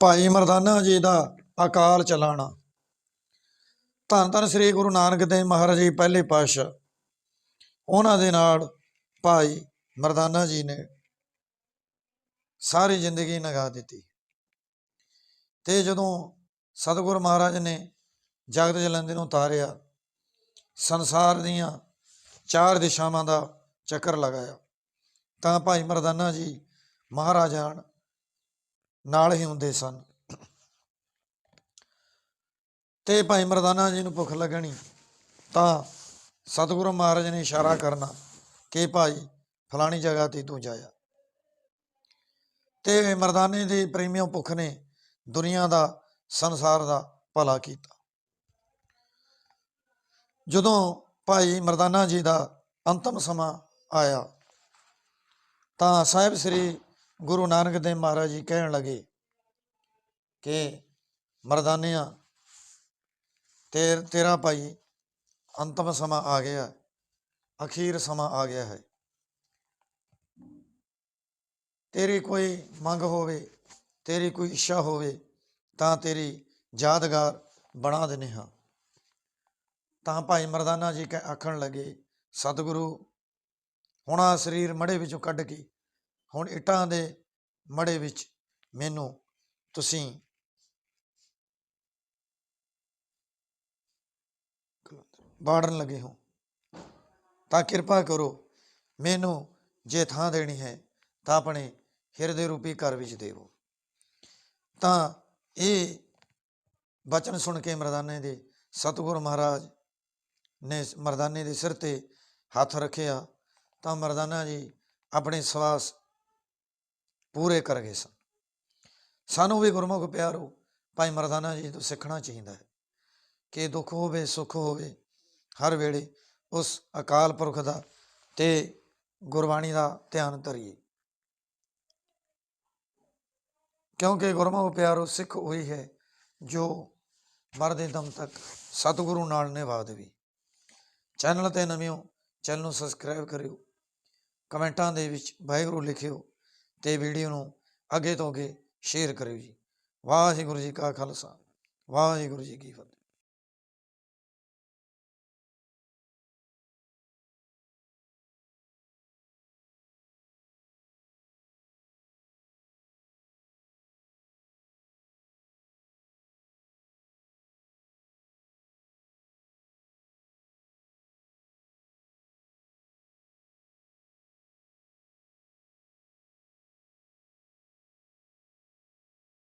ਭਾਈ ਮਰਦਾਨਾ ਜੀ ਦਾ ਅਕਾਲ ਚਲਾਣਾ। ਧੰਨ ਧੰਨ ਸ੍ਰੀ ਗੁਰੂ ਨਾਨਕ ਦੇਵ ਮਹਾਰਾਜ ਜੀ, ਪਹਿਲੇ ਪਾਤਸ਼ਾਹ। ਉਹਨਾਂ ਦੇ ਨਾਲ ਭਾਈ ਮਰਦਾਨਾ ਜੀ ਨੇ ਸਾਰੀ ਜ਼ਿੰਦਗੀ ਨਗਾ ਦਿੱਤੀ। ਤੇ ਜਦੋਂ ਸਤਿਗੁਰ ਮਹਾਰਾਜ ਨੇ ਜਗਤ ਜਲੰਧਰ ਨੂੰ ਉਤਾਰਿਆ ਸੰਸਾਰ ਦੀਆਂ ਚਾਰ ਦਿਸ਼ਾਵਾਂ ਦਾ ਚੱਕਰ ਲਗਾਇਆ, ਤਾਂ ਭਾਈ ਮਰਦਾਨਾ ਜੀ ਮਹਾਰਾਜਾਨ ਨਾਲ ਹੀ ਹੁੰਦੇ ਸਨ। ਤੇ ਭਾਈ ਮਰਦਾਨਾ ਜੀ ਨੂੰ ਭੁੱਖ ਲੱਗਣੀ, ਤਾਂ ਸਤਿਗੁਰੂ ਮਹਾਰਾਜ ਨੇ ਇਸ਼ਾਰਾ ਕਰਨਾ ਕਿ ਭਾਈ ਫਲਾਣੀ ਜਗ੍ਹਾ ਤੇ ਤੂੰ ਜਾਇਆ ਤੇ ਮਰਦਾਨੇ ਦੇ ਪ੍ਰੇਮੀਆਂ ਭੁੱਖ ਨੇ ਦੁਨੀਆ ਦਾ, ਸੰਸਾਰ ਦਾ ਭਲਾ ਕੀਤਾ। ਜਦੋਂ ਭਾਈ ਮਰਦਾਨਾ ਜੀ ਦਾ ਅੰਤਮ ਸਮਾਂ ਆਇਆ, ਤਾਂ ਸਾਹਿਬ ਸ੍ਰੀ ਗੁਰੂ ਨਾਨਕ ਦੇਵ ਮਹਾਰਾਜ ਜੀ ਕਹਿਣ ਲੱਗੇ ਕਿ ਮਰਦਾਨਿਆਂ ਤੇ ਤੇਰਾ ਭਾਈ ਅੰਤਮ ਸਮਾਂ ਆ ਗਿਆ, ਅਖੀਰ ਸਮਾਂ ਆ ਗਿਆ ਹੈ। ਤੇਰੀ ਕੋਈ ਮੰਗ ਹੋਵੇ, ਤੇਰੀ ਕੋਈ ਇੱਛਾ ਹੋਵੇ, ਤਾਂ ਤੇਰੀ ਯਾਦਗਾਰ ਬਣਾ ਦਿੰਦੇ ਹਾਂ। ਤਾਂ ਭਾਈ ਮਰਦਾਨਾ ਜੀ ਕਹਿ ਆਖਣ ਲੱਗੇ, ਸਤਿਗੁਰੂ, ਹੁਣ ਆ ਸਰੀਰ ਮੜੇ ਵਿੱਚੋਂ ਕੱਢ ਕੇ ਹੁਣ ਇੱਟਾਂ ਦੇ ਮੜੇ ਵਿੱਚ ਮੈਨੂੰ ਤੁਸੀਂ ਬਾੜਨ ਲੱਗੇ ਹੋ। ਤਾਂ ਕਿਰਪਾ ਕਰੋ, ਮੈਨੂੰ ਜੇ ਥਾਂ ਦੇਣੀ ਹੈ ਤਾਂ ਆਪਣੇ ਹਿਰਦੇ ਰੂਪੀ ਘਰ ਵਿੱਚ ਦੇਵੋ। ਤਾਂ ਇਹ ਬਚਨ ਸੁਣ ਕੇ ਮਰਦਾਨੇ ਦੇ ਸਤਿਗੁਰ ਮਹਾਰਾਜ ਨੇ ਮਰਦਾਨੇ ਦੇ ਸਿਰ ਤੇ ਹੱਥ ਰੱਖਿਆ। ਤਾਂ ਮਰਦਾਨਾ ਜੀ ਆਪਣੇ ਸਵਾਸ ਪੂਰੇ ਕਰ ਗਏ ਸਨ। ਸਾਨੂੰ ਵੀ ਗੁਰਮੁਖ ਪਿਆਰੋ, ਭਾਈ ਮਰਦਾਨਾ ਜੀ ਤੋਂ ਸਿੱਖਣਾ ਚਾਹੀਦਾ ਹੈ ਕਿ ਦੁੱਖ ਹੋਵੇ, ਸੁੱਖ ਹੋਵੇ, ਹਰ ਵੇਲੇ ਉਸ ਅਕਾਲ ਪੁਰਖ ਦਾ ਤੇ ਗੁਰਬਾਣੀ ਦਾ ਧਿਆਨ ਧਰੀਏ। ਕਿਉਂਕਿ ਗੁਰਮੁਖ ਪਿਆਰੋ ਸਿੱਖ ਉਹੀ ਹੈ ਜੋ ਮਰਦੇ ਦਮ ਤੱਕ ਸਤਿਗੁਰੂ ਨਾਲ ਨਿਭਾ ਦੇਵੇ। ਚੈਨਲ ਤੇ ਨਵਿਓ ਚੈਨਲ ਨੂੰ ਸਬਸਕ੍ਰਾਈਬ ਕਰਿਓ। ਕਮੈਂਟਾਂ ਦੇ ਵਿੱਚ ਵਾਹਿਗੁਰੂ ਲਿਖਿਓ। ਤੇ ਵੀਡੀਓ ਨੂੰ ਅੱਗੇ ਤੋਂ ਅੱਗੇ ਸ਼ੇਅਰ ਕਰਿਓ ਜੀ। ਵਾਹਿਗੁਰੂ ਜੀ ਕਾ ਖਾਲਸਾ। ਵਾਹਿਗੁਰੂ ਜੀ ਕੀ ਫਤਿਹ।